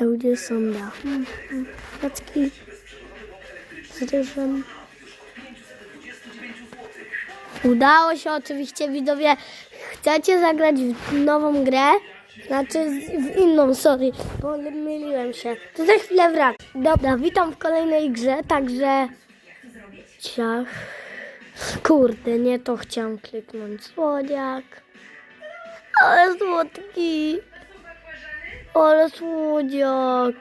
Eudzie sonda. Tacki z ryżem. Udało się oczywiście, widzowie. Chcecie zagrać w nową grę? Znaczy w inną, sorry, bo myliłem się. To za chwilę wracam. Dobra, witam w kolejnej grze, także... Ciach. Kurde, nie to chciałam kliknąć. Słodziak. Ale słodki. Ale słodziak.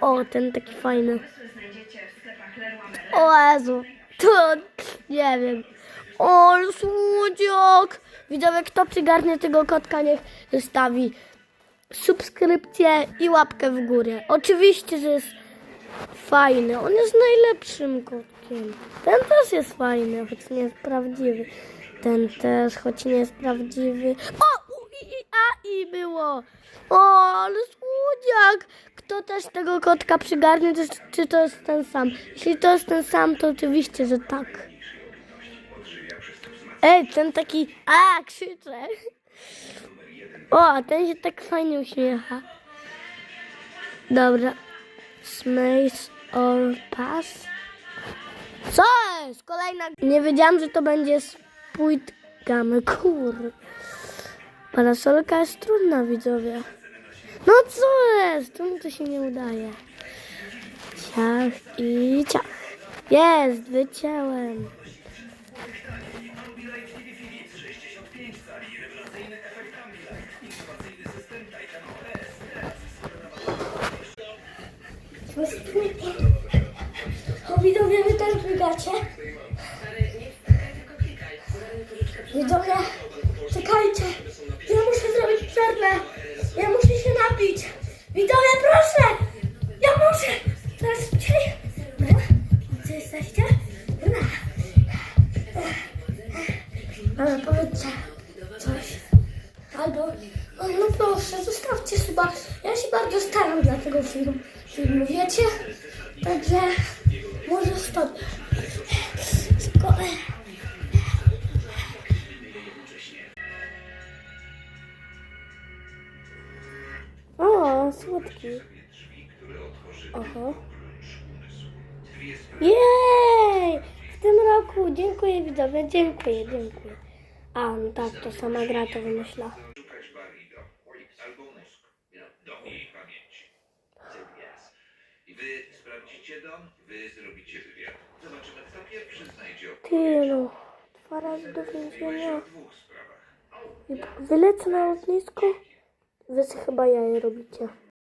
O, ten taki fajny. O Jezu, to nie wiem. O, ale słodziak. Widzowie, kto przygarnie tego kotka, niech zostawi subskrypcję i łapkę w górę. Oczywiście, że jest fajny. On jest najlepszym kotkiem. Ten też jest fajny, choć nie jest prawdziwy. Ten też, choć nie jest prawdziwy. O! I, i, a, i było. O, ale słodziak. Kto też tego kotka przygarnie, to, czy to jest ten sam? Jeśli to jest ten sam, to oczywiście, że tak. Ej, ten taki... A, krzyczę. O, ten się tak fajnie uśmiecha. Dobra. Smash or pass? Co jest? Kolejna... Nie wiedziałam, że to będzie spójt gamy. Kur... Parasolka jest trudna, widzowie. No co jest? Czemu to się nie udaje? Ciach i ciach. Jest, wyciąłem. O, widzowie, wy też biegacie? Widzowie, Ale powiedzcie coś. Albo, o, no proszę, zostawcie suba. Ja się bardzo staram dla tego filmu, filmu wiecie? Także może stop. Sko- O, słodki. Oho. Jej! W tym roku. Dziękuję widzowie, dziękuję, dziękuję. A, no tak, to sama gra to wymyśla. Wy Ty no, dwa razy do więzienia. Wylecę na lotnisko. Wy chyba jaje robicie.